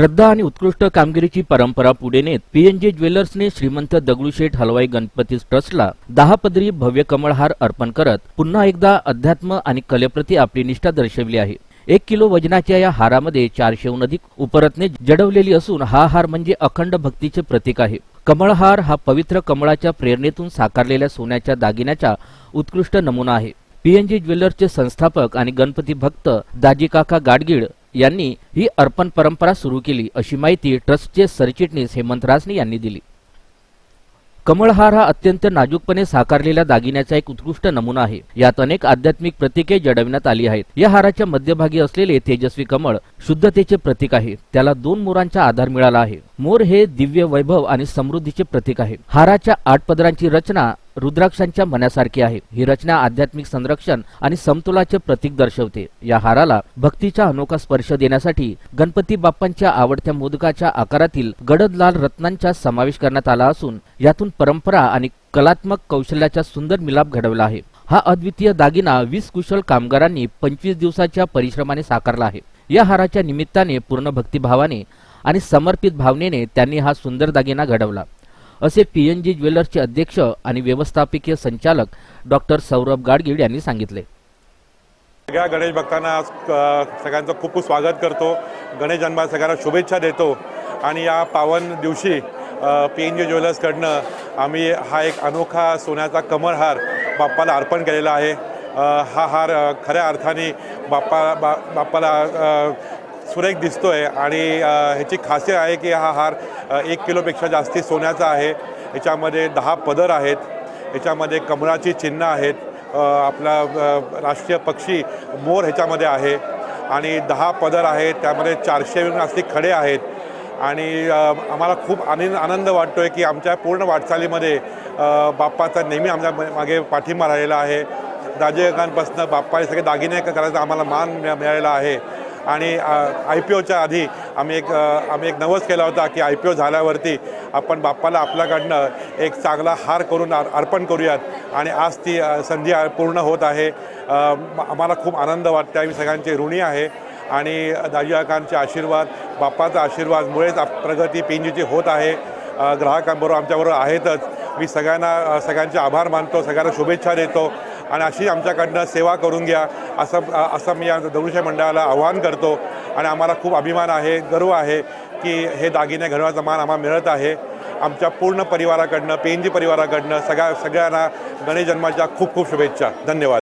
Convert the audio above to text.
श्रद्धा आणि उत्कृष्ट कामगिरीची परंपरा पुढे नेत पीएनजी ज्वेलर्सने श्रीमंत दगडूशेठ हलवाई गणपती ट्रस्टला दहा पदरी भव्य कमळहार अर्पण करत पुन्हा एकदा अध्यात्म आणि कलेप्रती आपली निष्ठा दर्शवली आहे. एक किलो वजनाच्या या हारामध्ये चारशेहून अधिक उपरत्ने जडवलेली असून हा हार म्हणजे अखंड भक्तीचे प्रतीक आहे. कमळहार हा पवित्र कमळाच्या प्रेरणेतून साकारलेल्या सोन्याच्या दागिन्याचा उत्कृष्ट नमुना आहे. पीएनजी ज्वेलर्सचे संस्थापक आणि गणपती भक्त दाजीकाका गाडगीळ यांनी ही अर्पण परंपरा सुरू केली अशी माहिती ट्रस्टचे सरचिटणीस हेमंत रासने यांनी दिली. कमळहार हा अत्यंत नाजूकपणे साकारलेल्या दागिन्याचा एक उत्कृष्ट नमुना आहे. यात अनेक आध्यात्मिक प्रतीके जडविण्यात आली आहेत. या हाराच्या मध्यभागी असलेले तेजस्वी कमळ शुद्धतेचे प्रतीक आहे. त्याला दोन मोरांचा आधार मिळाला आहे. मोर हे दिव्य वैभव आणि समृद्धीचे प्रतीक आहे. हाराच्या आठ पदरांची रचना रुद्राक्षांच्या मनासारखी आहे. ही रचना आध्यात्मिक संरक्षण आणि समतोलाचे प्रतीक दर्शवते. या हाराला भक्तीचा अनोखा स्पर्श देण्यासाठी गणपती बाप्पांच्या आवडत्या मोदकाच्या आकारातील गडद लाल रत्नांचा समावेश करण्यात आला असून यातून परंपरा आणि कलात्मक कौशल्याचा सुंदर मिलाप घडवला आहे. हा अद्वितीय दागिना वीस कुशल कामगारांनी पंचवीस दिवसाच्या परिश्रमाने साकारला आहे. या हाराच्या निमित्ताने पूर्ण भक्तिभावाने आणि समर्पित भावनेने त्यांनी हा सुंदर दागिना घडवला. असे पीएनजी ज्वेलर्सचे अध्यक्ष आणि व्यवस्थापकीय संचालक डॉक्टर सौरभ गाडगीळ यांनी सांगितले. सगळ्या गणेश भक्तांना आज, सगळ्यांचं खूप खूप स्वागत करतो. गणेश जन्माला सगळ्यांना शुभेच्छा देतो. आणि या पावन दिवशी पी एन जी ज्वेलर्सकडनं आम्ही हा एक अनोखा सोन्याचा कमरहार बाप्पाला अर्पण केलेला आहे. हा हार खऱ्या अर्थाने बाप्पा बा बाप्पाला सुरेख दिसतो आहे आणि ह्याची खासियत आहे की हा हार एक किलोपेक्षा जास्ती सोन्याचा आहे. ह्याच्यामध्ये दहा पदर आहेत. याच्यामध्ये कमळाची चिन्ह आहेत. आपला राष्ट्रीय पक्षी मोर ह्याच्यामध्ये आहे. आणि दहा पदर आहेत. त्यामध्ये चारशे जास्ती खडे आहेत. आणि आम्हाला खूप आनंद आनंद वाटतो आहे की आमच्या पूर्ण वाटचालीमध्ये बाप्पाचा नेहमी आमच्या मागे पाठिंबा राहिलेला आहे. राजयोगांपासून बाप्पा हे सगळे दागिने करायचा आम्हाला मान मिळालेला आहे. आणि आय पी ओच्या आधी आम्ही एक आम्ही एक नवस केला होता की आय पी ओ झाल्यावरती आपण बाप्पाला आपल्याकडनं एक चांगला हार करून अर- अर्पण करूयात. आणि आज ती संधी पूर्ण होत आहे. आम्हाला खूप आनंद वाटते. आम्ही सगळ्यांचे ऋणी आहे. आणि दाजीकांचे आशीर्वाद बाप्पाचा आशीर्वादमुळेच प्रगती पिंजीची होत आहे. ग्राहकांबरोबर आमच्याबरोबर आहेतच. मी सगळ्यांना सगळ्यांचे आभार मानतो. सगळ्यांना शुभेच्छा देतो. आणि अशी आमच्याकडनं सेवा करून घ्या. असं असं मी या दगडूशेठ मंडळाला आवाहन करतो. आणि आम्हाला खूप अभिमान आहे गर्व आहे की हे दागिने घडवण्याचा मान आम्हाला मिळत आहे. आमच्या पूर्ण परिवाराकडनं पेंजी परिवाराकडनं सगळ्या सगळ्यांना गणेश जन्माच्या खूप खूप शुभेच्छा. धन्यवाद.